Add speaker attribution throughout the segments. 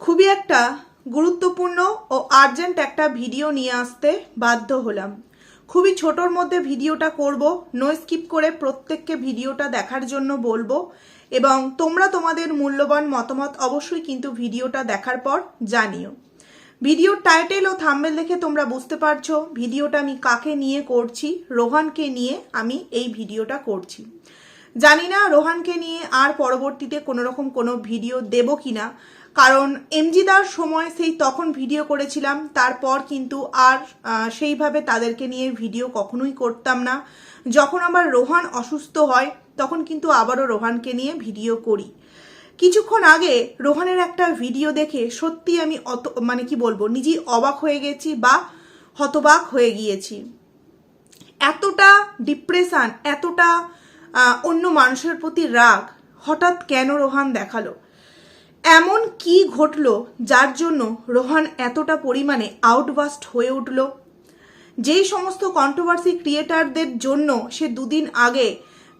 Speaker 1: খুবই একটা গুরুত্বপূর্ণ ও আর্জেন্ট একটা ভিডিও নিয়ে আসতে বাধ্য হলাম। খুবই ছোটোর মধ্যে ভিডিওটা করব নো স্কিপ করে প্রত্যেককে ভিডিওটা দেখার জন্য বলব এবং তোমরা তোমাদের মূল্যবান মতামত অবশ্যই কিন্তু ভিডিওটা দেখার পর জানিও। ভিডিওর টাইটেল ও থাম্বেল দেখে তোমরা বুঝতে পারছ ভিডিওটা আমি কাকে নিয়ে করছি, রোহানকে নিয়ে আমি এই ভিডিওটা করছি। জানি না রোহানকে নিয়ে আর পরবর্তীতে কোনো রকম কোনো ভিডিও দেব কিনা। কারণ এমজিদার সময় সেই তখন ভিডিও করেছিলাম, তারপর কিন্তু আর সেইভাবে তাদেরকে নিয়ে ভিডিও কখনোই করতাম না। যখন আবার রোহান অসুস্থ হয়, তখন কিন্তু আবারও রোহানকে নিয়ে ভিডিও করি। কিছুক্ষণ আগে রোহানের একটা ভিডিও দেখে সত্যি আমি অত মানে কি বলব, নিজেই অবাক হয়ে গেছি বা হতবাক হয়ে গিয়েছি। এতটা ডিপ্রেশান এতটা অন্য মানুষের প্রতি রাগ, হঠাৎ কেন রোহান দেখাল? এমন কি ঘটলো যার জন্য রোহান এতটা পরিমাণে আউটবাস্ট হয়ে উঠল? যেই সমস্ত কন্ট্রোভার্সি ক্রিয়েটারদের জন্য সে দুদিন আগে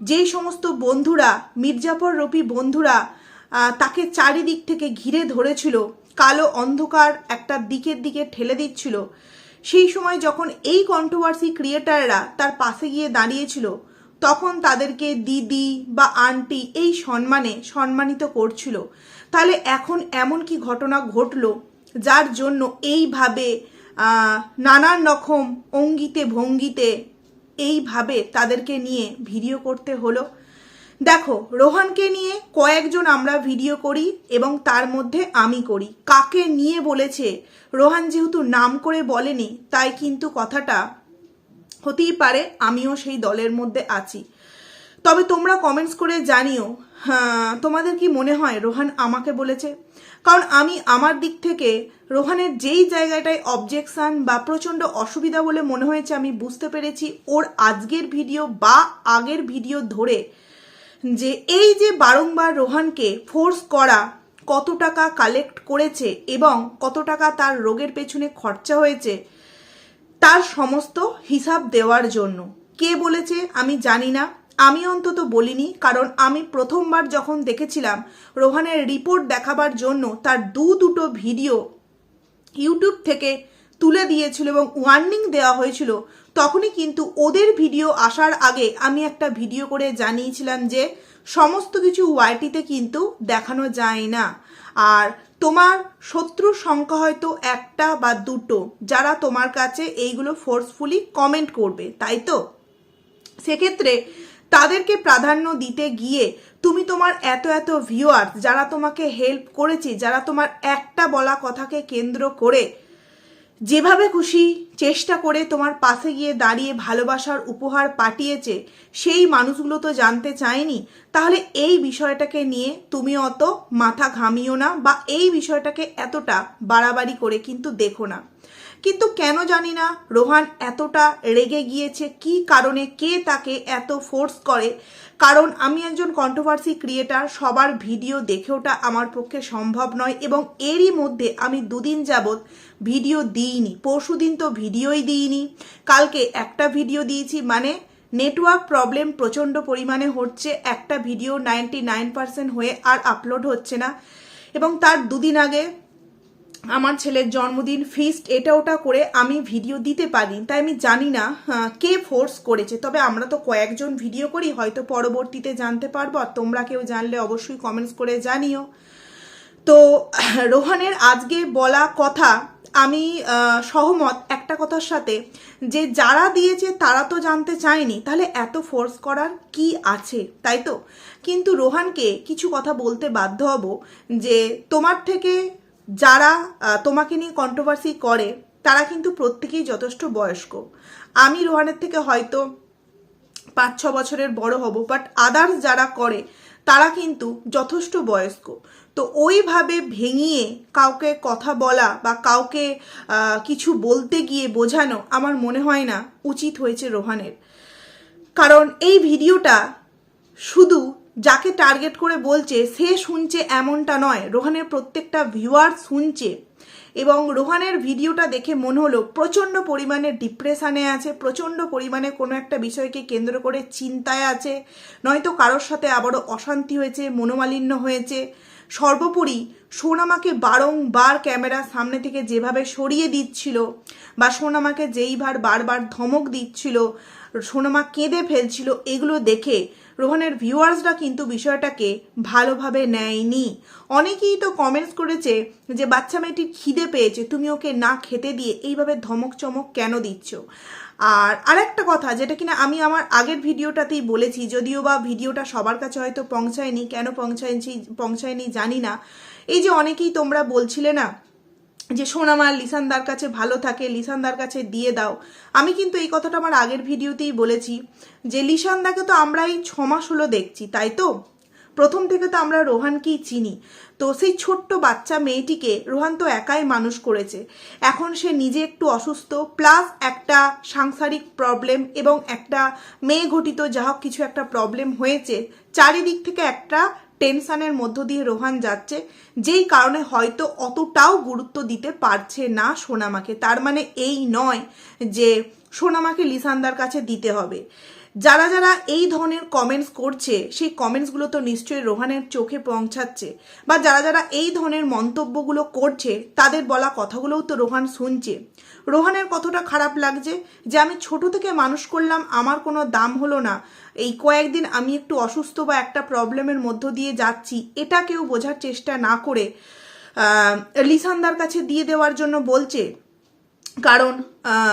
Speaker 1: যেই সমস্ত বন্ধুরা মির্জাফর রফি বন্ধুরা তাকে চারিদিক থেকে ঘিরে ধরেছিল, কালো অন্ধকার একটা দিকের দিকে ঠেলে দিচ্ছিল, সেই সময় যখন এই কন্ট্রোভার্সি ক্রিয়েটাররা তার পাশে গিয়ে দাঁড়িয়েছিল তখন তাদেরকে দিদি বা আন্টি এই সম্মানে সম্মানিত করছিল। তাহলে এখন এমন কি ঘটনা ঘটলো যার জন্য এইভাবে নানান রকম অঙ্গিতে ভঙ্গিতে এইভাবে তাদেরকে নিয়ে ভিডিও করতে হলো? দেখো, রোহানকে নিয়ে কয়েকজন আমরা ভিডিও করি এবং তার মধ্যে আমি করি। কাকে নিয়ে বলেছে? রোহান যেহেতু নাম করে বলেনি, তাই কিন্তু কথাটা হতেই পারে, আমিও সেই দলের মধ্যে আছি। তবে তোমরা কমেন্টস করে জানিও তোমাদের কি মনে হয় রোহান আমাকে বলেছে? কারণ আমি আমার দিক থেকে রোহানের যেই জায়গাটায় অবজেকশন বা প্রচণ্ড অসুবিধা বলে মনে হয়েছে আমি বুঝতে পেরেছি, ওর আজকের ভিডিও বা আগের ভিডিও ধরে যে এই যে বারংবার রোহানকে ফোর্স করা কত টাকা কালেক্ট করেছে এবং কত টাকা তার রোগের পেছনে খরচা হয়েছে তার সমস্ত হিসাব দেওয়ার জন্য। কে বলেছে আমি জানি না। আমি অন্তত বলিনি, কারণ আমি প্রথমবার যখন দেখেছিলাম রোহানের রিপোর্ট দেখাবার জন্য তার দু দুটো ভিডিও ইউটিউব থেকে তুলে দিয়েছিল এবং ওয়ার্নিং দেওয়া হয়েছিল, তখনই কিন্তু ওদের ভিডিও আসার আগে আমি একটা ভিডিও করে জানিয়েছিলাম যে সমস্ত কিছু ওয়াইটিতে কিন্তু দেখানো যায় না। আর তোমার শত্রুর সংখ্যা হয়তো একটা বা দুটো, যারা তোমার কাছে এইগুলো ফোর্সফুলি কমেন্ট করবে, তাই তো? সেক্ষেত্রে তাদেরকে প্রাধান্য দিতে গিয়ে তুমি তোমার এত এত ভিউয়ার্স যারা তোমাকে হেল্প করেছে, যারা তোমার একটা বলা কথাকে কেন্দ্র করে যেভাবে খুশি চেষ্টা করে তোমার পাশে গিয়ে দাঁড়িয়ে ভালোবাসার উপহার পাঠিয়েছে, সেই মানুষগুলো তো জানতে চায়নি। তাহলে এই বিষয়টাকে নিয়ে তুমি অত মাথা ঘামিও না বা এই বিষয়টাকে এতটা বাড়াবাড়ি করে কিন্তু দেখো না। কিন্তু কেন জানি না রোহান এতটা রেগে গিয়েছে, কি কারণে, কে তাকে এত ফোর্স করে? কারণ আমি একজন কন্ট্রোভার্সি ক্রিয়েটার সবার ভিডিও দেখে ওটা আমার পক্ষে সম্ভব নয় এবং এরই মধ্যে আমি দুদিন যাবৎ ভিডিও দিইনি। পরশু দিন তো ভিডিওই দিইনি। কালকে একটা ভিডিও দিয়েছি মানে নেটওয়ার্ক প্রবলেম প্রচণ্ড পরিমাণে হচ্ছে, একটা ভিডিও নাইনটি নাইন পার্সেন্ট হয়ে আর আপলোড হচ্ছে না। এবং তার দুদিন আগে আমার ছেলের জন্মদিন ফিস্ট এটা ওটা করে আমি ভিডিও দিতে পারি। তাই আমি জানি না আহ, কে ফোর্স করেছে। তবে আমরা তো কয়েকজন ভিডিও করি হয়তো পরবর্তীতে জানতে পারব আর তোমরা কেউ জানলে অবশ্যই কমেন্টস করে জানিও। তো রোহানের আজকে বলা কথা আমি সহমত একটা কথার সাথে যে যারা দিয়েছে তারা তো জানতে চায়নি তাহলে এত ফোর্স করার কি আছে? তাই তো? কিন্তু রোহানকে কিছু কথা বলতে বাধ্য হব যে তোমার থেকে যারা তোমাকে নিয়ে কন্ট্রোভার্সি করে, তারা কিন্তু প্রত্যেকেই যথেষ্ট বয়স্ক। আমি রোহানের থেকে হয়তো পাঁচ, ছ বছরের বড় হব বাট আদার্স যারা করে, তারা কিন্তু যথেষ্ট বয়স্ক। তো ওইভাবে ভেঙিয়ে কাউকে কথা বলা বা কাউকে কিছু বলতে গিয়ে বোঝানো আমার মনে হয় না উচিত হয়েছে রোহানের। কারণ এই ভিডিওটা শুধু যাকে টার্গেট করে বলছে, সে শুনছে এমনটা নয়। রোহানের প্রত্যেকটা ভিউয়ার শুনছে। এবং রোহানের ভিডিওটা দেখে মনে হলো, প্রচণ্ড পরিমাণে ডিপ্রেশানে আছে, প্রচণ্ড পরিমাণে কোনো একটা বিষয়কে কেন্দ্র করে চিন্তায় আছে। নয়তো কারোর সাথে আবারও অশান্তি হয়েছে, মনোমালিন্য হয়েছে। সর্বোপরি, সোনামাকে বারংবার ক্যামেরার সামনে থেকে যেভাবে সরিয়ে দিচ্ছিল বা সোনামাকে যেইবার বারবার ধমক দিচ্ছিল, সোনামা কেঁদে ফেলছিল, এগুলো দেখে রোহানের ভিউয়ার্সরা কিন্তু বিষয়টাকে ভালোভাবে নেয়নি। অনেকেই তো কমেন্টস করেছে যে, বাচ্চা মেয়েটির খিদে পেয়েছে, তুমি ওকে না খেতে দিয়ে এইভাবে ধমক চমক কেন দিচ্ছ? আর আরেকটা কথা, যেটা কিনা আমি আমার আগের ভিডিওটাতেই বলেছি, যদিও বা ভিডিওটা সবার কাছে হয়তো পৌঁছায়নি, কেন পৌঁছায়নি পৌঁছায়নি জানি না। এই যে অনেকেই তোমরা বলছিলে না যে সোনামার লিসানদার কাছে ভালো থাকে, লিসানদার কাছে দিয়ে দাও। আমি কিন্তু এই কথাটা আমার আগের ভিডিওতেই বলেছি যে লিসানদাকে তো আমরা এই ছ মাস হলো দেখছি, তাই তো? প্রথম থেকে তো আমরা রোহানকেই চিনি। তো সেই ছোট্ট বাচ্চা মেয়েটিকে রোহান তো একাই মানুষ করেছে। এখন সে নিজে একটু অসুস্থ প্লাস একটা সাংসারিক প্রবলেম এবং একটা মেয়ে ঘটিত যা হোক কিছু একটা প্রবলেম হয়েছে, চারিদিক থেকে একটা টেনশনের মধ্য দিয়ে রোহান যাচ্ছে, যেই কারণে হয়তো অতটাও গুরুত্ব দিতে পারছে না সোনামাকে। তার মানে এই নয় যে সোনামাকে লিসান্দার কাছে দিতে হবে। যারা যারা এই ধরনের কমেন্টস করছে, সেই কমেন্টসগুলো তো নিশ্চয়ই রোহানের চোখে পৌঁছাচ্ছে। বা যারা যারা এই ধরনের মন্তব্যগুলো করছে, তাদের বলা কথাগুলোও তো রোহান শুনছে। রোহানের কতটা খারাপ লাগছে যে আমি ছোট থেকে মানুষ করলাম, আমার কোনো দাম হলো না। এই কয়েকদিন আমি একটু অসুস্থ বা একটা প্রবলেমের মধ্য দিয়ে যাচ্ছি, এটা কেউ বোঝার চেষ্টা না করে লিসানদার কাছে দিয়ে দেওয়ার জন্য বলছে কারণ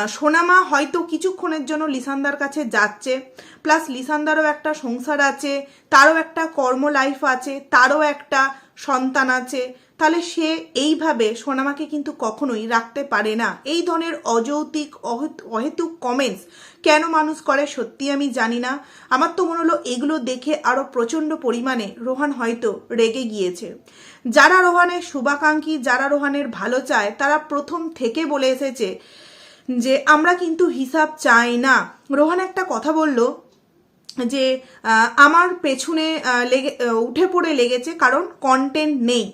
Speaker 1: সোনামা হয়তো কিছুক্ষণের জন্য লিসান্দার কাছে যাচ্ছে, প্লাস লিসান্দারও একটা সংসার আছে, তারও একটা কর্ম লাইফ আছে, তারও একটা সন্তান আছে, তাহলে সে এইভাবে সোনামাকে কিন্তু কখনোই রাখতে পারে না। এই ধরনের অযৌতিক, অহেত- অহেতুক কমেন্টস কেন মানুষ করে সত্যি আমি জানি না। আমার তো মনে হলো এগুলো দেখে আরও প্রচণ্ড পরিমাণে রোহান হয়তো রেগে গিয়েছে। যারা রোহানের শুভাকাঙ্ক্ষী, যারা রোহানের ভালো চায়, তারা প্রথম থেকে বলে এসেছে যে, আমরা কিন্তু হিসাব চাই না। রোহান একটা কথা বলল যে আমার পেছনে লেগে উঠে পড়ে লেগেছে কারণ কন্টেন্ট নেই।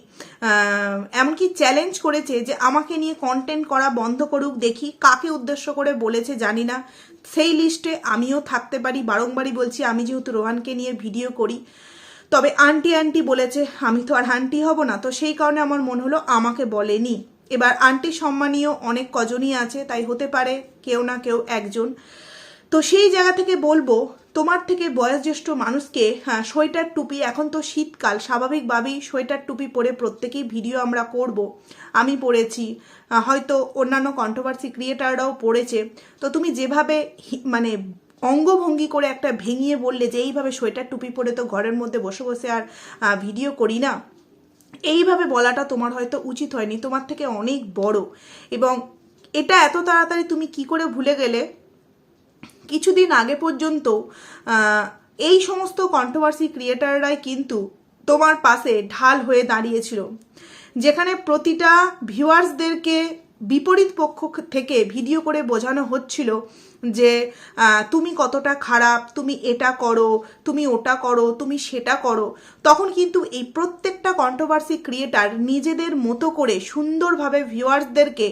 Speaker 1: এমনকি চ্যালেঞ্জ করেছে যে, আমাকে নিয়ে কন্টেন্ট করা বন্ধ করুক, দেখি কাকে উদ্দেশ্য করে বলেছে জানি না। সেই লিস্টে আমিও থাকতে পারি, বারংবারই বলছি আমি যেহেতু রোহানকে নিয়ে ভিডিও করি। তবে আন্টি আন্টি বলেছে, আমি তো আর আন্টি হব না। তো সেই কারণে আমার মন হলো আমাকে বলেনি। এবার আন্টি সম্মানীয় অনেক কজনই আছে, তাই হতে পারে কেউ না কেউ একজন। তো সেই জায়গা থেকে বলব তোমার থেকে বয়োজ্যেষ্ঠ মানুষকে হ্যাঁ সোয়েটার, টুপি, এখন তো শীতকাল, স্বাভাবিকভাবেই সোয়েটার, টুপি পরে প্রত্যেকেই ভিডিও আমরা করব। আমি পড়েছি হয়তো অন্যান্য কন্ট্রোভার্সি ক্রিয়েটাররাও পড়েছে। তো তুমি যেভাবে মানে অঙ্গভঙ্গি করে একটা ভেঙিয়ে বললে যে এইভাবে সোয়েটার, টুপি পরে তো ঘরের মধ্যে বসে বসে আর ভিডিও করি না, এইভাবে বলাটা তোমার হয়তো উচিত হয়নি। তোমার থেকে অনেক বড়। এবং এটা এত তাড়াতাড়ি তুমি কি করে ভুলে গেলে? কিছুদিন আগে পর্যন্ত এই সমস্ত কন্ট্রোভার্সি ক্রিয়েটাররাই কিন্তু তোমার পাশে ঢাল হয়ে দাঁড়িয়েছিল, যেখানে প্রতিটা ভিউয়ার্সদেরকে বিপরীত পক্ষ থেকে ভিডিও করে বোঝানো হচ্ছিল যে তুমি কতটা খারাপ, তুমি এটা করো, তুমি ওটা করো, তুমি সেটা করো। তখন কিন্তু এই প্রত্যেকটা কন্ট্রোভার্সি ক্রিয়েটার নিজেদের মতো করে সুন্দরভাবে ভিউয়ার্সদেরকে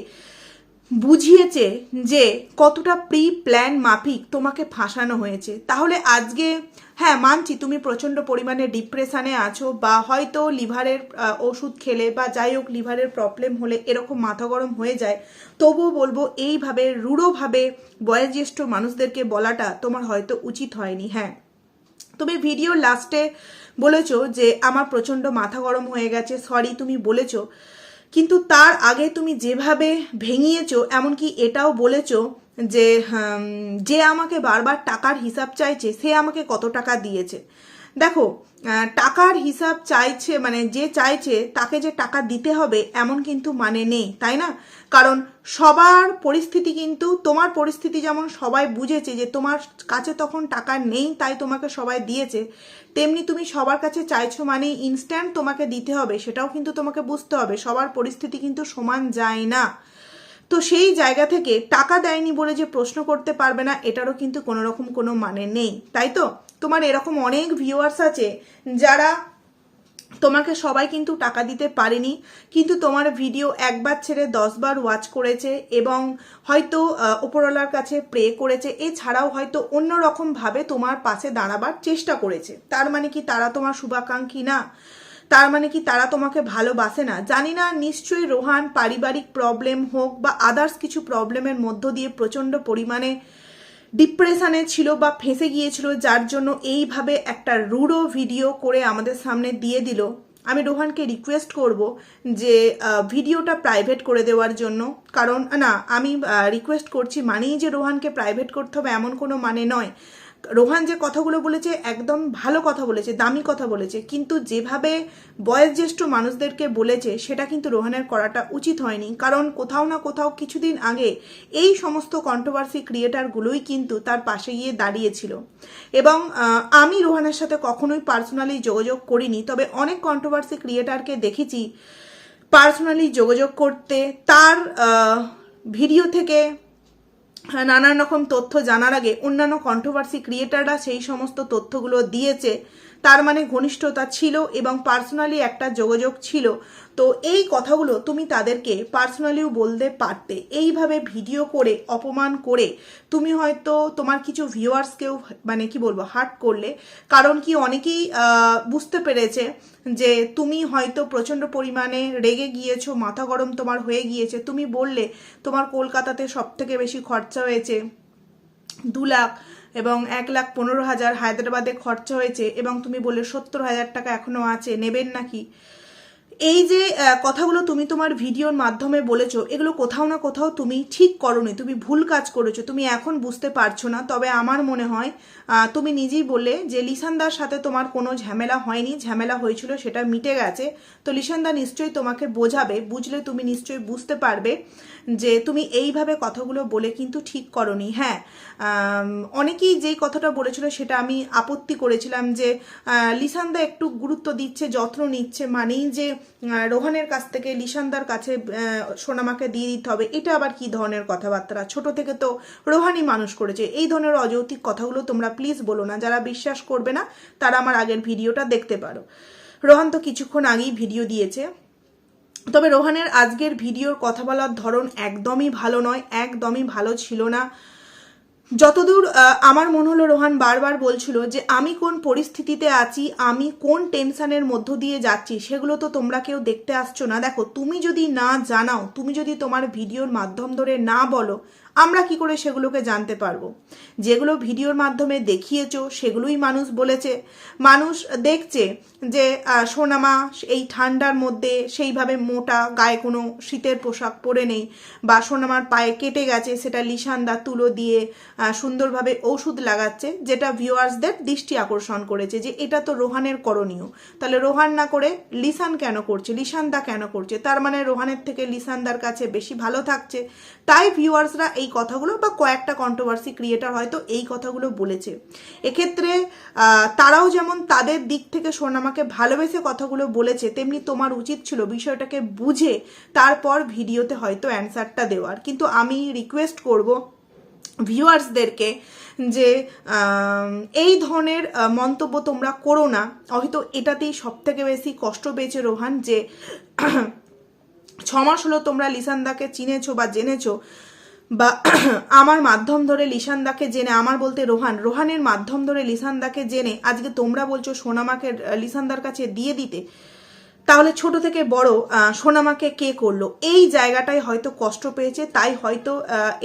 Speaker 1: বুঝিয়েছে যে কতটা প্রি প্ল্যান মাফিক তোমাকে ফাঁসানো হয়েছে। তাহলে আজকে হ্যাঁ মানছি তুমি প্রচণ্ড পরিমাণে ডিপ্রেশানে আছো বা হয়তো লিভারের ওষুধ খেলে বা যাই হোক লিভারের প্রবলেম হলে এরকম মাথা গরম হয়ে যায়, তবুও বলব এইভাবে রূঢ়ভাবে বয়োজ্যেষ্ঠ মানুষদেরকে বলাটা তোমার হয়তো উচিত হয়নি। হ্যাঁ তুমি ভিডিও লাস্টে বলেছ যে আমার প্রচণ্ড মাথা গরম হয়ে গেছে সরি তুমি বলেছ। কিন্তু তার আগে তুমি যেভাবে ভেঙিয়েছ, এমনকি এটাও বলেছ যে যে আমাকে বারবার টাকার হিসাব চাইছে, সে আমাকে কত টাকা দিয়েছে। দেখো টাকার হিসাব চাইছে মানে যে চাইছে, তাকে যে টাকা দিতে হবে, এমন কিন্তু মানে নেই, তাই না? কারণ সবার পরিস্থিতি কিন্তু, তোমার পরিস্থিতি যেমন সবাই বুঝেছে যে তোমার কাছে তখন টাকা নেই, তাই তোমাকে সবাই দিয়েছে, তেমনি তুমি সবার কাছে চাইছো মানে ইনস্ট্যান্ট তোমাকে দিতে হবে, সেটাও কিন্তু তোমাকে বুঝতে হবে, সবার পরিস্থিতি কিন্তু সমান যায় না। তো সেই জায়গা থেকে টাকা দেয়নি বলে যে প্রশ্ন করতে পারবে না, এটারও কিন্তু কোনো রকম কোনো মানে নেই, তাই তো? তোমার এরকম অনেক ভিউয়ার্স আছে যারা তোমাকে সবাই কিন্তু টাকা দিতে পারেনি, কিন্তু তোমার ভিডিও একবার ছেড়ে দশবার ওয়াচ করেছে এবং হয়তো ওপরওয়ালার কাছে প্রে করেছে। এছাড়াও হয়তো অন্য রকম ভাবে তোমার পাশে দাঁড়াবার চেষ্টা করেছে। তার মানে কি তারা তোমার শুভাকাঙ্ক্ষী না? তার মানে কি তারা তোমাকে ভালোবাসে না? জানি না, নিশ্চয়ই রোহান পারিবারিক প্রবলেম হোক বা আদার্স কিছু প্রবলেমের মধ্য দিয়ে প্রচণ্ড পরিমাণে ডিপ্রেশনে ছিল বা ফেঁসে গিয়েছিল, যার জন্য এইভাবে একটা রুডো ভিডিও করে আমাদের সামনে দিয়ে দিল। আমি রোহানকে রিকোয়েস্ট করব যে ভিডিওটা প্রাইভেট করে দেওয়ার জন্য। কারণ, না, আমি রিকোয়েস্ট করছি মানেই যে রোহানকে প্রাইভেট করতে হবে এমন কোনো মানে নয়। রোহান যে কথাগুলো বলেছে, একদম ভালো কথা বলেছে, দামি কথা বলেছে, কিন্তু যেভাবে বয়োজ্যেষ্ঠ মানুষদেরকে বলেছে, সেটা কিন্তু রোহানের করাটা উচিত হয়নি। কারণ কোথাও না কোথাও কিছুদিন আগে এই সমস্ত কন্ট্রোভার্সি ক্রিয়েটারগুলোই কিন্তু তার পাশে গিয়ে দাঁড়িয়েছিল। এবং আমি রোহানের সাথে কখনোই পার্সোনালি যোগাযোগ করিনি, তবে অনেক কন্ট্রোভার্সি ক্রিয়েটারকে দেখেছি পার্সোনালি যোগাযোগ করতে, তার ভিডিও থেকে নানান রকম তথ্য জানার আগে অন্যান্য কন্ট্রোভার্সি ক্রিয়েটাররা সেই সমস্ত তথ্যগুলো দিয়েছে। তার মানে ঘনিষ্ঠতা ছিল এবং পার্সোনালি একটা যোগাযোগ ছিল। তো এই কথাগুলো তুমি তাদেরকে পার্সোনালিও বলতে পারতে। এইভাবে ভিডিও করে, অপমান করে তুমি হয়তো তোমার কিছু ভিউয়ার্সকেও মানে কি বলব হার্ট করলে। কারণ কি অনেকেই বুঝতে পেরেছে যে তুমি হয়তো প্রচণ্ড পরিমাণে রেগে গিয়েছো, মাথা গরম তোমার হয়ে গিয়েছে। তুমি বললে তোমার কলকাতাতে সব থেকে বেশি খরচা হয়েছে দু লাখ। এবং এক লাখ পনেরো হাজার হায়দ্রাবাদে খরচা হয়েছে এবং তুমি বললে সত্তর হাজার টাকা এখনও আছে, নেবেন নাকি? এই যে কথাগুলো তুমি তোমার ভিডিওর মাধ্যমে বলেছ, এগুলো কোথাও না কোথাও তুমি ঠিক করনি, তুমি ভুল কাজ করেছ, তুমি এখন বুঝতে পারছ না। তবে আমার মনে হয় তুমি নিজেই বললে যে লিসানদার সাথে তোমার কোনো ঝামেলা হয়নি, ঝামেলা হয়েছিল, সেটা মিটে গেছে। তো লিসানদা নিশ্চয়ই তোমাকে বোঝাবে, বুঝলে তুমি নিশ্চয়ই বুঝতে পারবে। যে তুমি এইভাবে কথাগুলো বলে কিন্তু ঠিক করনি। হ্যাঁ অনেকেই যেই কথাটা বলেছিল সেটা আমি আপত্তি করেছিলাম যে লিসান্দা একটু গুরুত্ব দিচ্ছে, যত্ন নিচ্ছে, মানেই যে রোহানের কাছ থেকে লিসান্দার কাছে সোনামাকে দিয়ে দিতে হবে। এটা আবার কি ধরনের কথাবার্তা? ছোট থেকে তো রোহানই মানুষ করেছে। এই ধরনের অযৌতিক কথাগুলো তোমরা প্লিজ বলো না। যারা বিশ্বাস করবে না, তারা আমার আগের ভিডিওটা দেখতে পারো। রোহান তো কিছুক্ষণ আগেই ভিডিও দিয়েছে। তবে রোহানের আজকের ভিডিওর কথা বলার ধরন একদমই ভালো নয়, একদমই ভালো ছিল না। যতদূর আমার মনে হলো রোহান বারবার বলছিল যে, আমি কোন পরিস্থিতিতে আছি, আমি কোন টেনশানের মধ্য দিয়ে যাচ্ছি, সেগুলো তো তোমরা কেউ দেখতে আসছো না। দেখো, তুমি যদি না জানাও, তুমি যদি তোমার ভিডিওর মাধ্যম ধরে না বলো আমরা কি করে সেগুলোকে জানতে পারব? যেগুলো ভিডিওর মাধ্যমে দেখিয়েছো, সেগুলোই মানুষ বলেছে। মানুষ দেখছে যে সোনামা এই ঠান্ডার মধ্যে সেইভাবে মোটা গায়ে কোনো শীতের পোশাক পরে নেই বা সোনামার পায়ে কেটে গেছে, সেটা লিসানদা তুলো দিয়ে সুন্দরভাবে ওষুধ লাগাচ্ছে, যেটা ভিউয়ার্সদের দৃষ্টি আকর্ষণ করেছে যে, এটা তো রোহানের করণীয়। তাহলে রোহান না করে লিসান কেন করছে? লিসানদা কেন করছে? তার মানে রোহানের থেকে লিসানদার কাছে বেশি ভালো থাকছে। তাই ভিউয়ার্সরা এই কথাগুলো বা কয়েকটা কন্ট্রোভার্সি ক্রিয়েটার হয়তো এই কথাগুলো বলেছে। এক্ষেত্রে তারাও যেমন তাদের দিক থেকে সোনামাকে ভালোবেসে কথাগুলো বলেছে, তেমনি তোমার উচিত ছিল বিষয়টাকে বুঝে তারপর ভিডিওতে হয়তো অ্যান্সারটা দেওয়ার। কিন্তু আমি রিকোয়েস্ট করব ভিউয়ার্সদেরকে যে এই ধরনের মন্তব্য তোমরা করো না। হয়তো এটাতেই সব থেকে বেশি কষ্ট পেয়েছে রোহান যে ছ মাস হলো তোমরা লিসানদাকে চিনেছো বা জেনেছো। বা আমার মাধ্যম ধরে লিসানদাকে জেনে, আমার বলতে রোহান, রোহানের মাধ্যম ধরে লিসানদাকে জেনে আজকে তোমরা বলছো সোনামাকে লিসানদার কাছে দিয়ে দিতে। তাহলে ছোট থেকে বড় সোনামাকে কে করল? এই জায়গাটায় হয়তো কষ্ট পেয়েছে, তাই হয়তো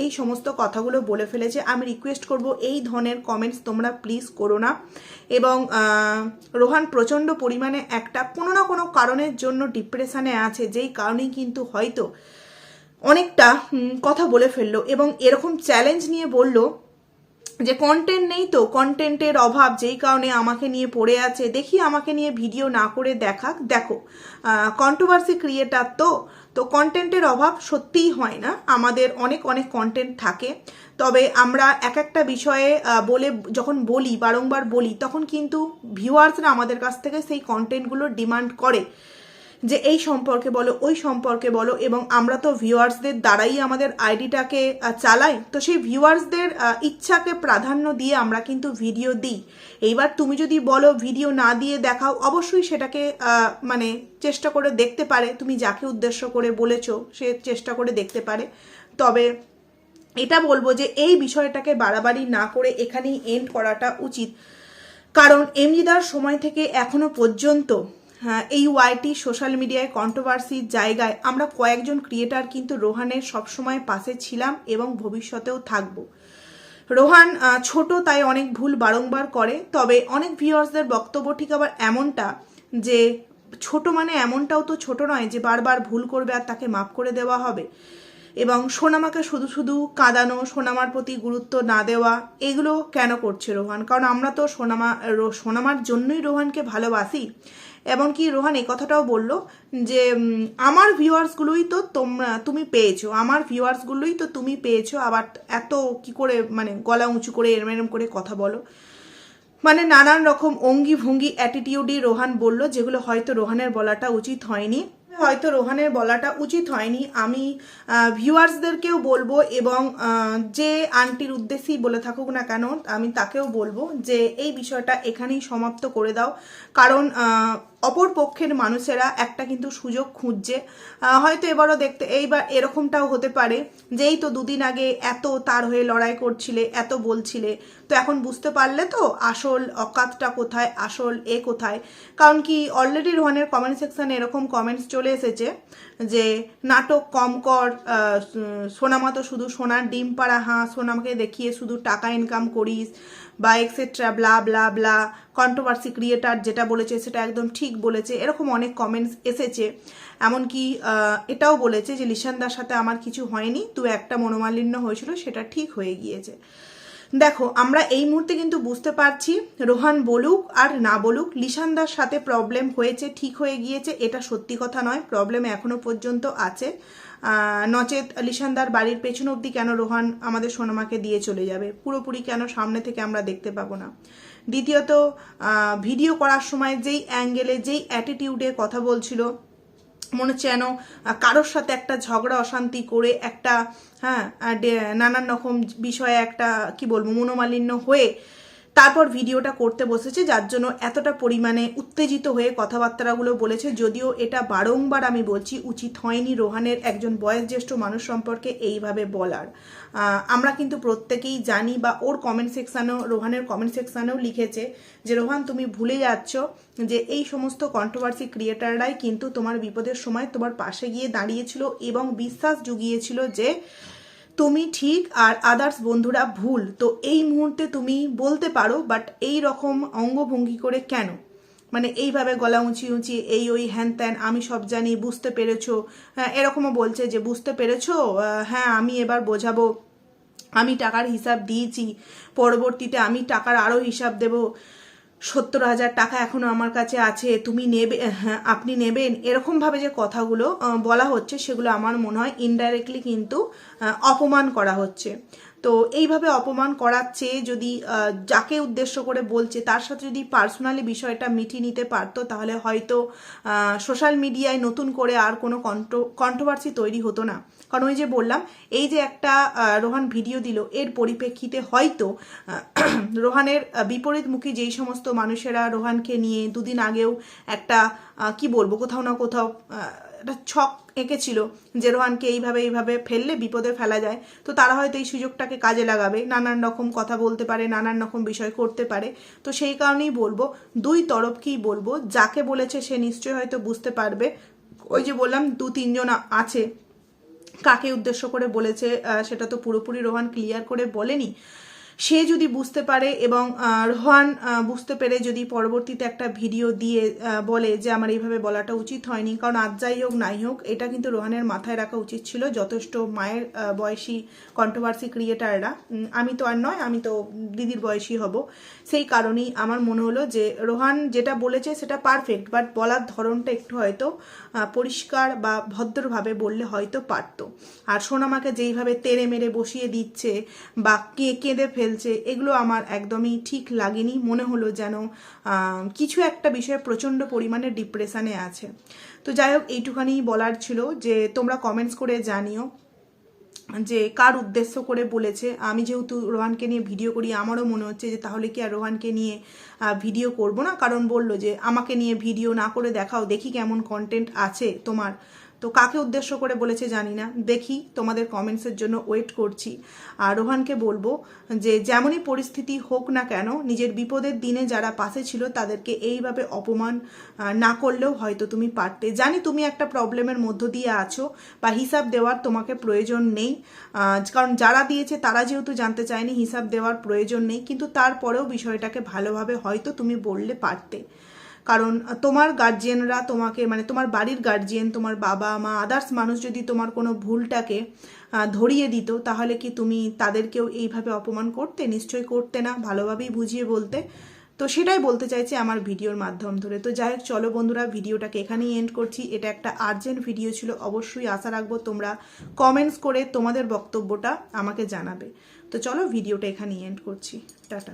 Speaker 1: এই সমস্ত কথাগুলো বলে ফেলেছে। আমি রিকোয়েস্ট করব এই ধরনের কমেন্টস তোমরা প্লিজ করো না। এবং রোহান প্রচণ্ড পরিমাণে একটা কোনো না কোনো কারণের জন্য ডিপ্রেশানে আছে, যেই কারণেই কিন্তু হয়তো অনেকটা কথা বলে ফেলল এবং এরকম চ্যালেঞ্জ নিয়ে বলল যে কন্টেন্ট নেই তো কন্টেন্টের অভাব যেই কারণে আমাকে নিয়ে পড়ে আছে, দেখি আমাকে নিয়ে ভিডিও না করে দেখাক, দেখো। কন্ট্রোভার্সি ক্রিয়েটার তো তো কন্টেন্টের অভাব সত্যিই হয় না, আমাদের অনেক অনেক কন্টেন্ট থাকে। তবে আমরা এক একটা বিষয়ে বলে, যখন বলি, বারংবার বলি, তখন কিন্তু ভিউয়ার্সরা আমাদের কাছ থেকে সেই কন্টেন্টগুলো ডিমান্ড করে। যে এই সম্পর্কে বলো, ওই সম্পর্কে বলো এবং আমরা তো ভিউয়ার্সদের দ্বারাই আমাদের আইডিটাকে চালাই। তো সেই ভিউয়ার্সদের ইচ্ছাকে প্রাধান্য দিয়ে আমরা কিন্তু ভিডিও দিই। এইবার তুমি যদি বলো ভিডিও না দিয়ে দেখাও, অবশ্যই সেটাকে মানে চেষ্টা করে দেখতে পারে। তুমি যাকে উদ্দেশ্য করে বলেছ, সে চেষ্টা করে দেখতে পারে। তবে এটা বলব যে এই বিষয়টাকে বাড়াবাড়ি না করে এখানেই এন্ড করাটা উচিত। কারণ এমনিদার সময় থেকে এখনও পর্যন্ত এই ওয়াইটি সোশ্যাল মিডিয়ায় কন্ট্রোভার্সির জায়গায় আমরা কয়েকজন ক্রিয়েটার কিন্তু রোহানের সবসময় পাশে ছিলাম এবং ভবিষ্যতেও থাকব। রোহান ছোট তাই অনেক ভুল বারংবার করে, তবে অনেক ভিউয়ার্সদের বক্তব্য ঠিক আবার এমনটা যে, ছোট মানে এমনটাও তো ছোট নয় যে বারবার ভুল করবে আর তাকে মাফ করে দেওয়া হবে। এবং সোনামাকে শুধু শুধু কাঁদানো, সোনামার প্রতি গুরুত্ব না দেওয়া, এগুলো কেন করছে রোহান? কারণ আমরা তো সোনামা সোনামার জন্যই রোহানকে ভালোবাসি। এমনকি রোহান এই কথাটাও বলল যে আমার ভিউয়ার্সগুলোই তো তোমরা, তুমি পেয়েছ। আমার ভিউয়ার্সগুলোই তো তুমি পেয়েছ। আবার এত কি করে মানে গলা উঁচু করে, এরম এরম করে কথা বলো। মানে নানান রকম অঙ্গি ভঙ্গি অ্যাটিটিউডই রোহান বলল, যেগুলো হয়তো রোহানের বলাটা উচিত হয়নি। হয়তো রোহানের বলাটা উচিত হয়নি। আমি ভিউয়ার্সদেরকেও বলব এবং যে আন্টির উদ্দেশ্যেই বলে থাকুক না কেন, আমি তাকেও বলব যে, এই বিষয়টা এখানেই সমাপ্ত করে দাও। কারণ অপর পক্ষের মানুষেরা একটা কিন্তু সুযোগ খুঁজছে। হয়তো এবারও দেখতে, এইবার এরকমটাও হতে পারে যেই তো দুদিন আগে এত তার হয়ে লড়াই করছিলে, এত বলছিলে। তো এখন বুঝতে পারলে তো আসল অকাতটা কোথায়, আসল এ কোথায়? কারণ কি অলরেডি রোহানের কমেন্ট সেকশানে এরকম কমেন্টস চলে এসেছে। যে নাটক কম কর আহ, সোনামা তো শুধু সোনার ডিম পাড়া হাঁ সোনামাকে দেখিয়ে শুধু টাকা ইনকাম করিস বা etcetera blah blah blah controversy creator যেটা বলেছে সেটা একদম ঠিক বলেছে এরকম অনেক কমেন্টস এসেছে। এমনকি এটাও বলেছে যে লিশানদার সাথে আমার কিছু হয়নি তু একটা মনোমালিন্য হয়েছিল সেটা ঠিক হয়ে গিয়েছে। দেখো, আমরা এই মুহূর্তে কিন্তু বুঝতে পারছি রোহান বলুক আর না বলুক লিশানদার সাথে প্রবলেম হয়েছে, ঠিক হয়ে গিয়েছে, এটা সত্যি কথা নয় প্রবলেম এখনও পর্যন্ত আছে। নচেত লিশানদার বাড়ির পেছন অবধি কেন রোহান আমাদের সোনামাকে দিয়ে চলে যাবে? পুরোপুরি কেন সামনে থেকে আমরা দেখতে পাবো না? দ্বিতীয়ত ভিডিও করার সময় যেই অ্যাঙ্গেলে যেই অ্যাটিটিউডে কথা বলছিল মনে হচ্ছে যেন কারোর সাথে একটা ঝগড়া, অশান্তি করে একটা হ্যাঁ নানান রকম বিষয়ে একটা, কি বলব, মনোমালিন্য হয়ে তারপর ভিডিওটা করতে বসেছে, যার জন্য এতটা পরিমাণে উত্তেজিত হয়ে কথাবার্তাগুলো বলেছে। যদিও এটা বারংবার আমি বলছি, উচিত হয়নি রোহানের একজন বয়োজ্যেষ্ঠ মানুষ সম্পর্কে এইভাবে বলার। আমরা কিন্তু প্রত্যেকেই জানি বা ওর কমেন্ট সেকশানেও রোহানের কমেন্ট সেকশানেও লিখেছে যে, রোহান, তুমি ভুলে যাচ্ছ যে এই সমস্ত কন্ট্রোভার্সি ক্রিয়েটাররাই কিন্তু তোমার বিপদের সময় তোমার পাশে গিয়ে দাঁড়িয়েছিল এবং বিশ্বাস জুগিয়েছিল যে তুমি ঠিক আর আদার্স বন্ধুরা ভুল। তো এই মুহূর্তে তুমি বলতে পারো বাট এই রকম অঙ্গভঙ্গি করে কেন? মানে এইভাবে গলা উঁচি উঁচি এই ওই হ্যান ত্যান আমি সব জানি বুঝতে পেরেছ? হ্যাঁ, এরকমও বলছে যে বুঝতে পেরেছ? হ্যাঁ আমি এবার বোঝাবো। আমি টাকার হিসাব দিয়েছি। পরবর্তীতে আমি টাকার আরও হিসাব দেব। সত্তর হাজার টাকা এখনও আমার কাছে আছে তুমি নেবে হ্যাঁ, আপনি নেবেন। এরকমভাবে যে কথাগুলো বলা হচ্ছে সেগুলো আমার মনে হয় ইনডাইরেক্টলি কিন্তু অপমান করা হচ্ছে। তো এইভাবে অপমান করার চেয়ে যদি যাকে উদ্দেশ্য করে বলছে, তার সাথে যদি পার্সোনালি বিষয়টা মিটিয়ে নিতে পারতো, তাহলে হয়তো সোশ্যাল মিডিয়ায় নতুন করে আর কোনো কন্ট্রোভার্সি তৈরি হতো না। কারণ ওই যে বললাম, এই যে একটা রোহান ভিডিও দিল, এর পরিপ্রেক্ষিতে হয়তো রোহানের বিপরীতমুখী যেই সমস্ত মানুষেরা রোহানকে নিয়ে দুদিন আগেও একটা কি বলব, কোথাও না কোথাও একটা ছক এঁকেছিল যে রোহানকে এইভাবে এইভাবে ফেললে বিপদে ফেলা যায়। তো তারা হয়তো এই সুযোগটাকে কাজে লাগাবে, নানান রকম কথা বলতে পারে, নানান রকম বিষয় করতে পারে। তো সেই কারণেই বলব, দুই তরফকেই বলব, যাকে বলেছে সে নিশ্চয়ই হয়তো বুঝতে পারবে। ওই যে বললাম, দু তিনজন আছে। কাকে উদ্দেশ্য করে বলেছে সেটা তো পুরোপুরি রোহান ক্লিয়ার করে বলেনি। সে যদি বুঝতে পারে এবং রোহান বুঝতে পেরে যদি পরবর্তীতে একটা ভিডিও দিয়ে বলে যে আমার এইভাবে বলাটা উচিত হয়নি, কারণ আজ যাই হোক নাই হোক, এটা কিন্তু রোহানের মাথায় রাখা উচিত ছিল যথেষ্ট মায়ের বয়সী কন্ট্রোভার্সি ক্রিয়েটাররা আমি তো আর নয়, আমি তো দিদির বয়সী হব। সেই কারণেই আমার মনে হলো যে রোহান যেটা বলেছে সেটা পারফেক্ট বাট বলার ধরনটা একটু হয়তো পরিষ্কার বা ভদ্রভাবে বললে হয়তো পারতো। আর সোনামাকে যেইভাবে তেড়ে মেরে বসিয়ে দিচ্ছে বা কে, কেঁদে ফেলছে, এগুলো আমার একদমই ঠিক লাগেনি। মনে হলো যেন কিছু একটা বিষয়ে প্রচণ্ড পরিমাণে ডিপ্রেশানে আছে। তো যাই হোক, এইটুখানি বলার ছিল যে, তোমরা কমেন্টস করে জানিও যে, কার উদ্দেশ্য করে বলেছে। আমি যেহেতু রোহানকে নিয়ে ভিডিও করি, আমারও মনে হচ্ছে যে, তাহলে কি আর রোহানকে নিয়ে ভিডিও করব না? কারণ বলল যে, আমাকে নিয়ে ভিডিও না করে দেখাও, দেখি কেমন কন্টেন্ট আছে তোমার। তো কাকে উদ্দেশ্য করে বলেছে জানি না। দেখি তোমাদের কমেন্টসের জন্য ওয়েট করছি। আর রোহানকে বলব যে, যেমনই পরিস্থিতি হোক না কেন, নিজের বিপদের দিনে যারা পাশে ছিল তাদেরকে এইভাবে অপমান না করলেও হয়তো তুমি পারতে। জানি তুমি একটা প্রবলেমের মধ্য দিয়ে আছো বা হিসাব দেওয়ার তোমাকে প্রয়োজন নেই। কারণ যারা দিয়েছে তারা যেহেতু জানতে চায়নি, হিসাব দেওয়ার প্রয়োজন নেই। কিন্তু তারপরেও বিষয়টাকে ভালোভাবে হয়তো তুমি বললে পারতে। কারণ তোমার গার্জিয়ানরা তোমাকে মানে তোমার বাড়ির গার্জিয়ান তোমার বাবা, মা আদার্স মানুষ যদি তোমার কোনো ভুলটাকে ধরিয়ে দিত, তাহলে কি তুমি তাদেরকেও এইভাবে অপমান করতে? নিশ্চয়ই করতে না, ভালোভাবেই বুঝিয়ে বলতে। তো সেটাই বলতে চাইছি আমার ভিডিওর মাধ্যম ধরে। তো যাই হোক, চলো বন্ধুরা, ভিডিওটাকে এখানেই এন্ড করছি। এটা একটা আর্জেন্ট ভিডিও ছিল, অবশ্যই আশা রাখব তোমরা কমেন্টস করে তোমাদের বক্তব্যটা আমাকে জানাবে। তো চলো, ভিডিওটা এখানেই এন্ড করছি। টাটা।